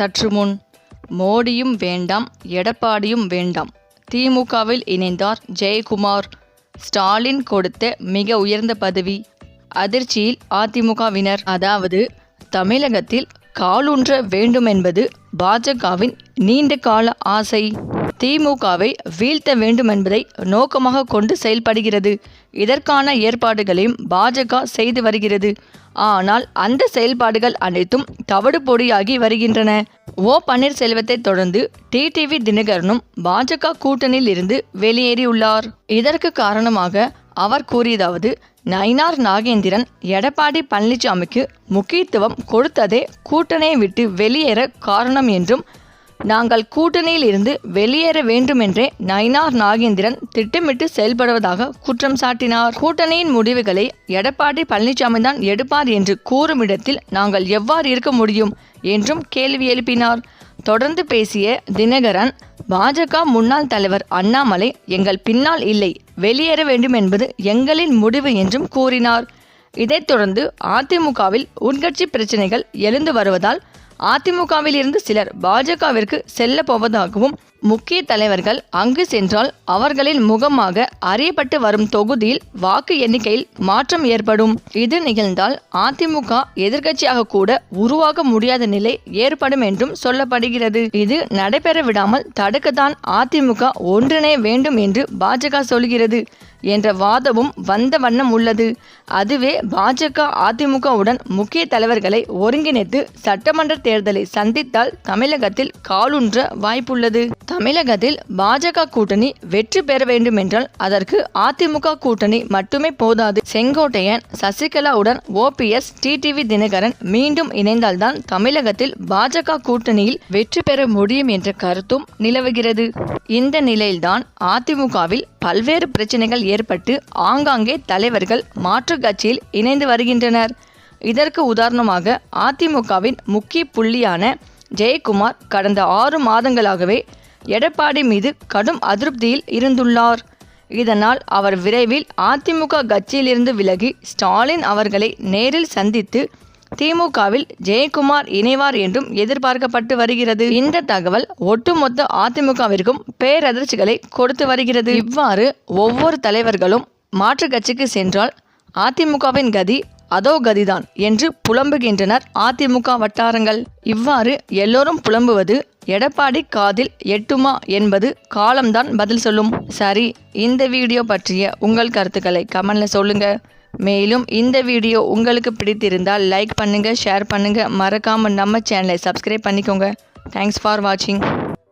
சற்று முன் மோடியும் வேண்டாம் எடப்பாடியும் வேண்டாம். திமுகவில் இணைந்தார் ஜெயக்குமார். ஸ்டாலின் கொடுத்த மிக உயர்ந்த பதவி அதிர்ச்சியில் அதிமுகவினர். அதாவது தமிழகத்தில் காலூன்ற வேண்டும் என்பது பாஜகவின் நீண்ட கால ஆசை. திமுகவை வீழ்த்த வேண்டும் என்பதை நோக்கமாக கொண்டு செயல்படுகிறது. இதற்கான ஏற்பாடுகளையும் பாஜக செய்து வருகிறது. ஆனால் அந்த செயல்பாடுகள் அனைத்தும் தவிடு பொடியாகி வருகின்றன. ஓ பன்னீர்செல்வத்தை தொடர்ந்து டிடிவி தினகரனும் பாஜக கூட்டணியில் இருந்து வெளியேறியுள்ளார். இதற்கு காரணமாக அவர் கூறியதாவது நயினார் நாகேந்திரன் எடப்பாடி பழனிசாமிக்கு முக்கியத்துவம் கொடுத்ததே கூட்டணியை விட்டு வெளியேற காரணம் என்றும் நாங்கள் கூட்டணியில் இருந்து வெளியேற வேண்டுமென்றே நயினார் நாகேந்திரன் திட்டமிட்டு செயல்படுவதாக குற்றம் சாட்டினார். கூட்டணியின் முடிவுகளை எடப்பாடி பழனிசாமி தான் எடுப்பார் என்று கூறும் இடத்தில் நாங்கள் எவ்வாறு இருக்க முடியும்? என்றும் கேள்வி எழுப்பினார். தொடர்ந்து பேசிய தினகரன் பாஜக முன்னாள் தலைவர் அண்ணாமலை எங்கள் பின்னால் இல்லை. வெளியேற வேண்டும் என்பது எங்களின் முடிவு என்றும் கூறினார். இதைத் தொடர்ந்து அதிமுகவில் உட்கட்சி பிரச்சனைகள் எழுந்து வருவதால் அதிமுகவில் இருந்து சிலர் பாஜகவிற்கு செல்ல போவதாகவும் முக்கிய தலைவர்கள் அங்கு சென்றால் அவர்களின் முகமாக அறியப்பட்டு வரும் தொகுதியில் வாக்கு எண்ணிக்கையில் மாற்றம் ஏற்படும். இது நிகழ்ந்தால் அதிமுக எதிர்கட்சியாக கூட உருவாக முடியாத நிலை ஏற்படும் என்றும் சொல்லப்படுகிறது. இது நடைபெற விடாமல் தடுக்கத்தான் அதிமுக ஒன்றிணைய வேண்டும் என்று பாஜக சொல்கிறது என்ற வாதமும் வந்த வண்ணம் உள்ளது. அதுவே பாஜக அதிமுகவுடன் முக்கிய தலைவர்களை ஒருங்கிணைத்து சட்டமன்ற தேர்தலை சந்தித்தால் தமிழகத்தில் காலுன்ற வாய்ப்புள்ளது. தமிழகத்தில் பாஜக கூட்டணி வெற்றி பெற வேண்டுமென்றால் அதற்கு அதிமுக கூட்டணி மட்டுமே போதாது. செங்கோட்டையன் சசிகலாவுடன் ஓபிஎஸ் டிடிவி தினகரன் மீண்டும் இணைந்தால்தான் தமிழகத்தில் பாஜக கூட்டணியில் வெற்றி பெற முடியும் என்ற கருத்தும் நிலவுகிறது. இந்த நிலையில்தான் அதிமுகவில் பல்வேறு பிரச்சனைகள் ஏற்பட்டு ஆங்காங்கே தலைவர்கள் மாற்றுக் கட்சியில் இணைந்து வருகின்றனர். இதற்கு உதாரணமாக அதிமுகவின் முக்கிய புள்ளியான ஜெயக்குமார் கடந்த ஆறு மாதங்களாகவே எடப்பாடி மீது கடும் அதிருப்தியில் இருந்துள்ளார். இதனால் அவர் விரைவில் அதிமுக கட்சியிலிருந்து விலகி ஸ்டாலின் அவர்களை நேரில் சந்தித்து திமுகவில் ஜெயக்குமார் இணைவார் என்றும் எதிர்பார்க்கப்பட்டு வருகிறது. இந்த தகவல் ஒட்டுமொத்த அதிமுகவிற்கும் பேரதிர்ச்சிகளை கொடுத்து வருகிறது. இவ்வாறு ஒவ்வொரு தலைவர்களும் மாற்றுக் கட்சிக்கு சென்றால் அதிமுகவின் கதி அதோ கதிதான் என்று புலம்புகின்றனர் அதிமுக வட்டாரங்கள். இவ்வாறு எல்லோரும் புலம்புவது எடப்பாடி காதில் எட்டுமா என்பது காலம்தான் பதில் சொல்லும். சரி இந்த வீடியோ பற்றிய உங்கள் கருத்துக்களை கமெண்ட்ல சொல்லுங்க. மேலும் இந்த வீடியோ உங்களுக்கு பிடித்திருந்தால் லைக் பண்ணுங்க ஷேர் பண்ணுங்க. மறக்காம நம்ம சேனலை சப்ஸ்கிரைப் பண்ணிக்கோங்க. தேங்க்ஸ் ஃபார் வாட்சிங்